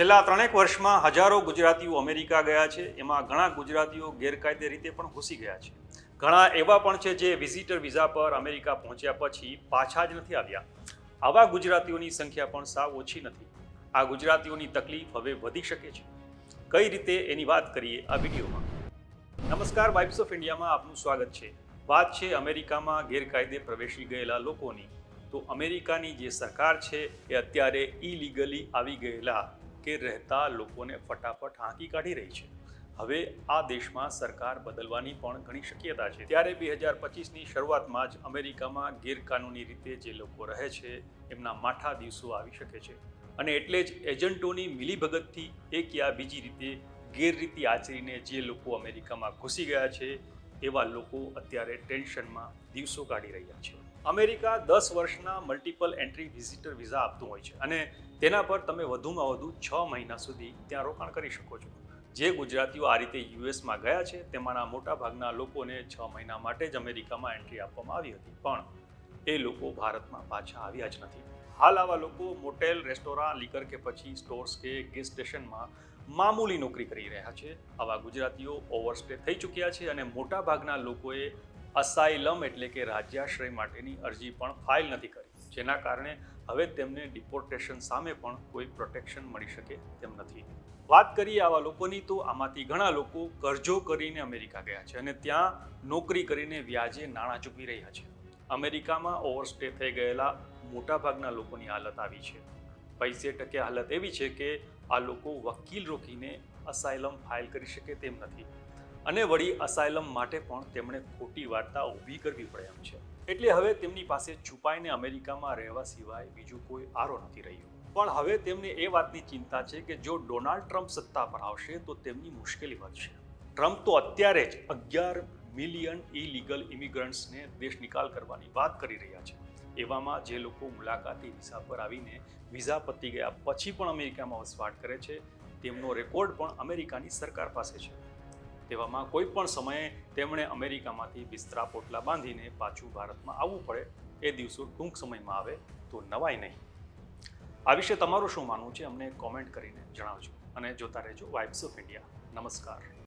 છેલ્લા ત્રણેક વર્ષમાં હજારો ગુજરાતીઓ અમેરિકા ગયા છે. એમાં ઘણા ગુજરાતીઓ ગેરકાયદે રીતે પણ ઘૂસી ગયા છે. ઘણા એવા પણ છે જે વિઝિટર વિઝા પર અમેરિકા પહોંચ્યા પછી પાછા જ નથી આવ્યા. આવા ગુજરાતીઓની સંખ્યા પણ સાવ ઓછી નથી. આ ગુજરાતીઓની તકલીફ હવે વધી શકે છે. કઈ રીતે એની વાત કરીએ આ વિડીયોમાં? નમસ્કાર વાઇબ્સ ઓફ ઇન્ડિયામાં આપનું સ્વાગત છે. વાત છે અમેરિકામાં ગેરકાયદે પ્રવેશી ગયેલા લોકોની. તો અમેરિકાની જે સરકાર છે એ અત્યારે ઇલીગલી આવી ગયેલા કે રહેતા લોકોને ફટાફટ હાંકી કાઢી રહી છે. હવે આ દેશમાં સરકાર બદલવાની પણ ઘણી શક્યતા છે. ત્યારે બે હજાર પચીસની શરૂઆતમાં જ અમેરિકામાં ગેરકાનૂની રીતે જે લોકો રહે છે, એમના માઠા દિવસો આવી શકે છે. અને એટલે જ એજન્ટોની મિલીભગતથી એક યા બીજી રીતે ગેરરીતિ આચરીને જે લોકો અમેરિકામાં ઘૂસી ગયા છે, એવા લોકો અત્યારે ટેન્શનમાં દિવસો કાઢી રહ્યા છે. અમેરિકા દસ વર્ષના મલ્ટિપલ એન્ટ્રી વિઝિટર વિઝા આપતું હોય છે. અને તેના પર તમે વધુમાં વધુ છ મહિના સુધી ત્યાં રોકાણ કરી શકો છો. જે ગુજરાતીઓ આ રીતે યુએસમાં ગયા છે, તેમાંના મોટાભાગના લોકોને છ મહિના માટે જ અમેરિકામાં એન્ટ્રી આપવામાં આવી હતી. પણ એ લોકો ભારતમાં પાછા આવ્યા જ નથી. હાલ આવા લોકો મોટેલ, રેસ્ટોરાં, લીકર કે પછી સ્ટોર્સ કે ગેસ સ્ટેશનમાં મામૂલી નોકરી કરી રહ્યા છે. આવા ગુજરાતીઓ ઓવરસ્ટે થઈ ચૂક્યા છે અને મોટાભાગના લોકોએ અસાઇલમ એટલે કે રાજ્યાશ્રય માટેની અરજી પણ ફાઇલ નથી કરી. જેના કારણે હવે તેમને ડિપોર્ટેશન સામે પણ કોઈ પ્રોટેક્શન મળી શકે તેમ નથી. વાત કરીએ આવા લોકોની તો આમાંથી ઘણા લોકો કરજો કરીને અમેરિકા ગયા છે અને ત્યાં નોકરી કરીને વ્યાજે નાણાં ચૂકવી રહ્યા છે. અમેરિકામાં ઓવરસ્ટે થઈ ગયેલા મોટાભાગના લોકોની હાલત આવી છે. પૈસે ટકે હાલત એવી છે કે આ લોકો વકીલ રોકીને અસાઇલમ ફાઇલ કરી શકે તેમ નથી. અને વળી અસાયલમ માટે પણ તેમણે ખોટી વાર્તા ઊભી કરવી પડે એમ છે. એટલે હવે તેમની પાસે છુપાઈને અમેરિકામાં રહેવા સિવાય બીજું કોઈ આરો નથી રહ્યો. પણ હવે તેમને એ વાતની ચિંતા છે કે જો ડોનાલ્ડ ટ્રમ્પ સત્તા પર આવશે તો તેમની મુશ્કેલી વધશે. ટ્રમ્પ તો અત્યારે જ અગિયાર મિલિયન ઇલીગલ ઇમિગ્રન્ટ્સને દેશ નિકાલ કરવાની વાત કરી રહ્યા છે. એવામાં જે લોકો મુલાકાતી વિઝા પર આવીને વિઝા પતી ગયા પછી પણ અમેરિકામાં વસવાટ કરે છે, તેમનો રેકોર્ડ પણ અમેરિકાની સરકાર પાસે છે. તેવામાં કોઈ પણ સમયે તેમણે અમેરિકામાંથી બિસ્તરા પોટલા બાંધીને પાછું ભારતમાં આવવું પડે એ દિવસો ટૂંક સમયમાં આવે તો નવાય નહીં. આ વિશે તમારું શું માનવું છે અમને કોમેન્ટ કરીને જણાવજો અને જોતા રહેજો વાઇબ્સ ઓફ ઇન્ડિયા નમસ્કાર.